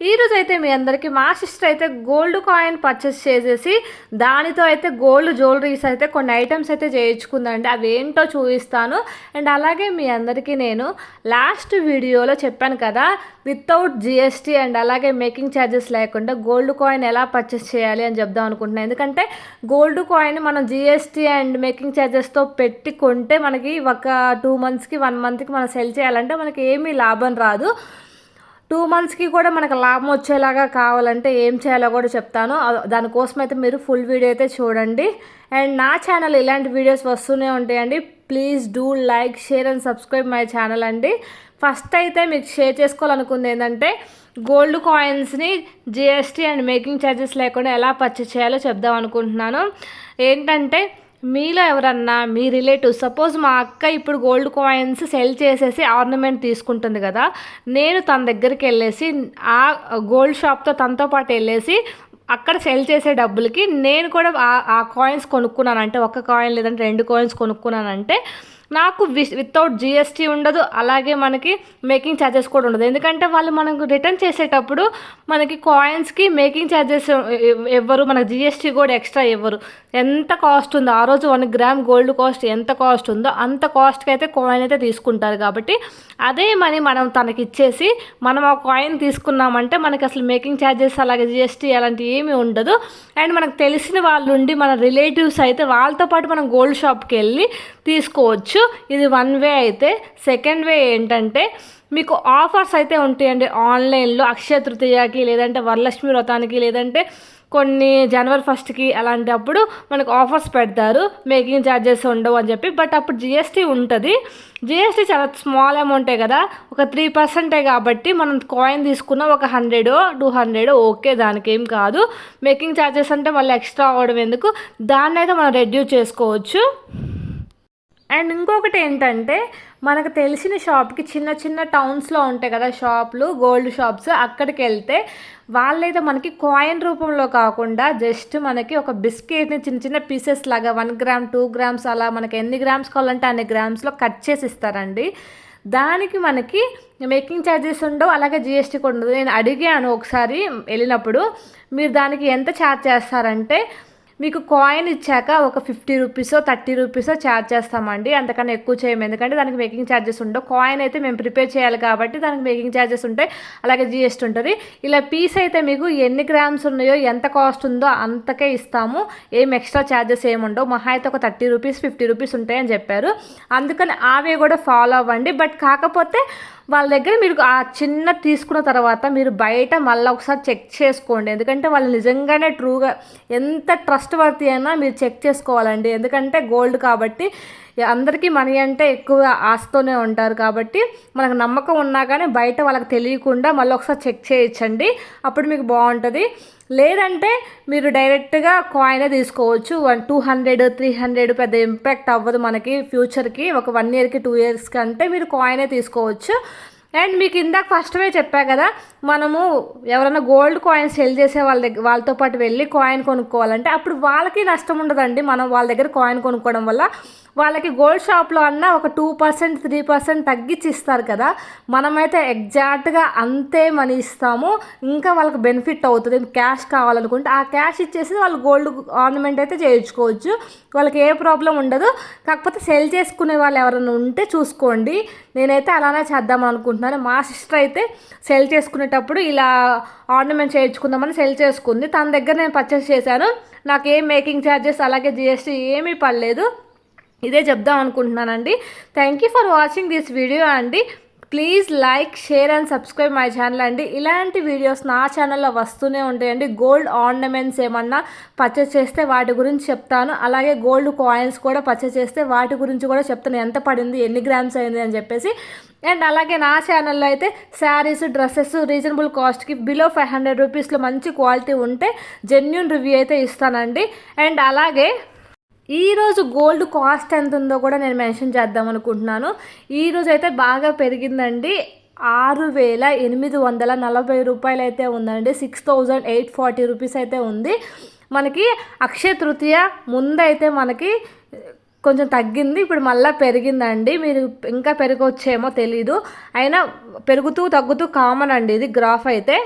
ఈరోజు అయితే మీ అందరికీ మా సిస్టర్ అయితే గోల్డ్ కాయిన్ పర్చేస్ చేసేసి దానితో అయితే గోల్డ్ జ్యువెలరీస్ అయితే కొన్ని ఐటమ్స్ అయితే చేయించుకుందండి. అవి ఏంటో చూపిస్తాను. అండ్ అలాగే మీ అందరికీ నేను లాస్ట్ వీడియోలో చెప్పాను కదా వితౌట్ జిఎస్టీ అండ్ అలాగే మేకింగ్ ఛార్జెస్ లేకుండా గోల్డ్ కాయిన్ ఎలా పర్చేస్ చేయాలి అని చెప్దాం అనుకుంటున్నాను ఎందుకంటే గోల్డ్ కాయిన్ మనం జిఎస్టీ అండ్ మేకింగ్ ఛార్జెస్తో పెట్టి కొంటే మనకి ఒక టూ మంత్స్కి వన్ మంత్కి మనం సెల్ చేయాలంటే మనకి ఏమీ లాభం రాదు. టూ మంత్స్కి కూడా మనకు లాభం వచ్చేలాగా కావాలంటే ఏం చేయాలో కూడా చెప్తాను. దానికోసం అయితే మీరు ఫుల్ వీడియో అయితే చూడండి. అండ్ నా ఛానల్ ఇలాంటి వీడియోస్ వస్తూనే ఉంటాయండి. Please do like share and subscribe my channel అండి. ఫస్ట్ అయితే మీకు షేర్ చేసుకోవాలనుకుంది ఏంటంటే గోల్డ్ కాయిన్స్ని జిఎస్టీ అండ్ మేకింగ్ ఛార్జెస్ లేకుండా ఎలా పర్చేస్ చేయాలో చెప్దాం అనుకుంటున్నాను. ఏంటంటే మీలో ఎవరన్నా మీ రిలేటివ్ సపోజ్ మా అక్క ఇప్పుడు గోల్డ్ కాయిన్స్ సెల్ చేసేసి ఆర్నమెంట్ తీసుకుంటుంది కదా నేను తన దగ్గరికి వెళ్ళేసి ఆ గోల్డ్ షాప్తో తనతో పాటు వెళ్ళేసి అక్కడ సెల్ చేసే డబ్బులకి నేను కూడా ఆ- కాయిన్స్ కొనుక్కున్నాను అంటే ఒక కాయిన్ లేదంటే రెండు కాయిన్స్ కొనుక్కున్నానంటే నాకు వి- వితౌట్ జిఎస్టీ ఉండదు అలాగే మనకి మేకింగ్ ఛార్జెస్ కూడా ఉండదు. ఎందుకంటే వాళ్ళు మనకు రిటర్న్ చేసేటప్పుడు మనకి కాయిన్స్కి మేకింగ్ ఛార్జెస్ ఇవ్వరు మనకు జిఎస్టీ కూడా ఎక్స్ట్రా ఇవ్వరు ఎంత కాస్ట్ ఉందో ఆ రోజు వన్ గ్రామ్ గోల్డ్ కాస్ట్ ఎంత కాస్ట్ ఉందో అంత కాస్ట్కి అయితే కాయిన్ అయితే తీసుకుంటారు కాబట్టి అదే మనీ మనం తనకి ఇచ్చేసి మనం ఆ కాయిన్ తీసుకున్నామంటే మనకి అసలు మేకింగ్ ఛార్జెస్ అలాగే జిఎస్టీ అలాంటివి ఏమీ ఉండదు. అండ్ మనకు తెలిసిన వాళ్ళు ఉండి మన రిలేటివ్స్ అయితే వాళ్ళతో పాటు మనం గోల్డ్ షాప్కి వెళ్ళి తీసుకోవచ్చు. ఇది వన్ వే అయితే. సెకండ్ వే ఏంటంటే మీకు ఆఫర్స్ అయితే ఉంటాయండి ఆన్లైన్లో. అక్షయ తృతీయకి లేదంటే వరలక్ష్మి వ్రతానికి లేదంటే కొన్ని జనవరి ఫస్ట్కి అలాంటప్పుడు మనకు ఆఫర్స్ పెడతారు. మేకింగ్ ఛార్జెస్ ఉండవు అని చెప్పి. బట్ అప్పుడు జిఎస్టీ ఉంటుంది. జిఎస్టీ చాలా స్మాల్ అమౌంటే కదా. ఒక త్రీ పర్సెంటే కాబట్టి మనం కాయిన్ తీసుకున్న ఒక హండ్రెడ్ టూ హండ్రెడ్ ఓకే దానికి ఏం కాదు. మేకింగ్ ఛార్జెస్ అంటే మళ్ళీ ఎక్స్ట్రా అవ్వడం ఎందుకు? దాన్ని అయితే మనం రెడ్యూస్ చేసుకోవచ్చు. అండ్ ఇంకొకటి ఏంటంటే మనకు తెలిసిన షాప్కి చిన్న చిన్న టౌన్స్లో ఉంటాయి కదా షాపులు గోల్డ్ షాప్స్ అక్కడికి వెళ్తే వాళ్ళైతే మనకి కాయిన్ రూపంలో కాకుండా జస్ట్ మనకి ఒక బిస్కెట్ని చిన్న చిన్న పీసెస్ లాగా వన్ గ్రామ్ టూ గ్రామ్స్ అలా మనకి ఎన్ని గ్రామ్స్ కావాలంటే అన్ని గ్రామ్స్లో కట్ చేసి ఇస్తారండి. దానికి మనకి మేకింగ్ ఛార్జెస్ ఉండవు అలాగే జిఎస్టీ కూడా ఉండదు. నేను అడిగాను ఒకసారి వెళ్ళినప్పుడు మీరు దానికి ఎంత ఛార్జ్ చేస్తారంటే మీకు కాయిన్ ఇచ్చాక ఒక ఫిఫ్టీ రూపీసో థర్టీ రూపీసో ఛార్జ్ చేస్తామండి. అంతకన్నా ఎక్కువ చేయము. ఎందుకంటే దానికి మేకింగ్ ఛార్జెస్ ఉండవు. కాయిన్ అయితే మేము ప్రిపేర్ చేయాలి కాబట్టి దానికి మేకింగ్ ఛార్జెస్ ఉంటాయి. అలాగే జిఎస్టీ ఉంటుంది. ఇలా పీస్ అయితే మీకు ఎన్ని గ్రామ్స్ ఉన్నాయో ఎంత కాస్ట్ ఉందో అంతకే ఇస్తాము. ఏం ఎక్స్ట్రా ఛార్జెస్ ఏమి ఉండవు. మహా అయితే ఒక థర్టీ రూపీస్ ఫిఫ్టీ రూపీస్ ఉంటాయని చెప్పారు. అందుకని అవే కూడా ఫాలో అవ్వండి. బట్ కాకపోతే వాళ్ళ దగ్గర మీరు ఆ చిన్న తీసుకున్న తర్వాత మీరు బయట మళ్ళీ ఒకసారి చెక్ చేసుకోండి. ఎందుకంటే వాళ్ళు నిజంగానే ట్రూగా ఎంత ట్రస్ట్ వర్తి అయినా మీరు చెక్ చేసుకోవాలండి. ఎందుకంటే గోల్డ్ కాబట్టి అందరికీ మనీ అంటే ఎక్కువ ఆశతోనే ఉంటారు కాబట్టి మనకు నమ్మకం ఉన్నా కానీ బయట వాళ్ళకి తెలియకుండా మళ్ళీ ఒకసారి చెక్ చేయించండి అప్పుడు మీకు బాగుంటుంది. లేదంటే మీరు డైరెక్ట్గా కాయినే తీసుకోవచ్చు. One two hundred three hundred పెద్ద ఇంపాక్ట్ అవ్వదు మనకి ఫ్యూచర్కి ఒక వన్ ఇయర్కి టూ ఇయర్స్కి అంటే మీరు కాయినే తీసుకోవచ్చు. అండ్ మీకు ఇందాక ఫస్ట్వే చెప్పా కదా మనము ఎవరైనా గోల్డ్ కాయిన్ సెల్ చేసే వాళ్ళ దగ్గర వాళ్ళతో పాటు వెళ్ళి కాయిన్ కొనుక్కోవాలంటే అప్పుడు వాళ్ళకి నష్టం ఉండదండి. మనం వాళ్ళ దగ్గర కాయిన్ కొనుక్కోవడం వల్ల వాళ్ళకి గోల్డ్ షాప్లో అన్న ఒక టూ పర్సెంట్ త్రీ పర్సెంట్ తగ్గించి ఇస్తారు కదా. మనమైతే ఎగ్జాక్ట్గా అంతే మనీ ఇస్తాము. ఇంకా వాళ్ళకి బెనిఫిట్ అవుతుంది. క్యాష్ కావాలనుకుంటే ఆ క్యాష్ ఇచ్చేసి వాళ్ళు గోల్డ్ ఆర్నమెంట్ అయితే చేయించుకోవచ్చు. వాళ్ళకి ఏ ప్రాబ్లం ఉండదు. కాకపోతే సెల్ చేసుకునే వాళ్ళు ఎవరైనా ఉంటే చూసుకోండి. నేనైతే అలానే చేద్దాం అనుకుంటున్నాను మా సిస్టర్ అయితే సెల్ చేసుకునేటప్పుడు ఇలా ఆర్నమెంట్ చేయించుకుందామని సెల్ చేసుకుంది. తన దగ్గర నేను పర్చేస్ చేశాను. నాకు ఏం మేకింగ్ ఛార్జెస్ అలాగే జిఎస్టీ ఏమీ పడలేదు. ఇదే చెప్దాం అనుకుంటున్నానండి. Thank you for watching this video అండి. Please like share and subscribe my channel అండి. ఇలాంటి వీడియోస్ నా ఛానల్లో వస్తూనే ఉంటాయండి. గోల్డ్ ఆర్నమెంట్స్ ఏమన్నా పర్చేస్ చేస్తే వాటి గురించి చెప్తాను. అలాగే గోల్డ్ కాయిన్స్ కూడా పర్చేస్ చేస్తే వాటి గురించి కూడా చెప్తాను. ఎంత పడింది ఎన్ని గ్రామ్స్ అయింది అని చెప్పేసి అండ్ అలాగే నా ఛానల్లో అయితే శారీస్ డ్రెస్సెస్ రీజనబుల్ కాస్ట్కి బిలో ఫైవ్ హండ్రెడ్ రూపీస్లో మంచి క్వాలిటీ ఉంటే జెన్యున్ రివ్యూ అయితే ఇస్తానండి. అండ్ అలాగే ఈరోజు గోల్డ్ కాస్ట్ ఎంత ఉందో కూడా నేను మెన్షన్ చేద్దాం అనుకుంటున్నాను. ఈరోజు అయితే బాగా పెరిగిందండి. ఆరు వేల ఎనిమిది వందల నలభై రూపాయలు అయితే ఉందండి. Six thousand eight forty rupees అయితే ఉంది. మనకి అక్షయ తృతీయ ముందైతే మనకి కొంచెం తగ్గింది ఇప్పుడు మళ్ళీ పెరిగిందండి. మీరు ఇంకా పెరగవచ్చేమో తెలీదు. అయినా పెరుగుతూ తగ్గుతూ కామన్ అండి ఇది గ్రాఫ్ అయితే.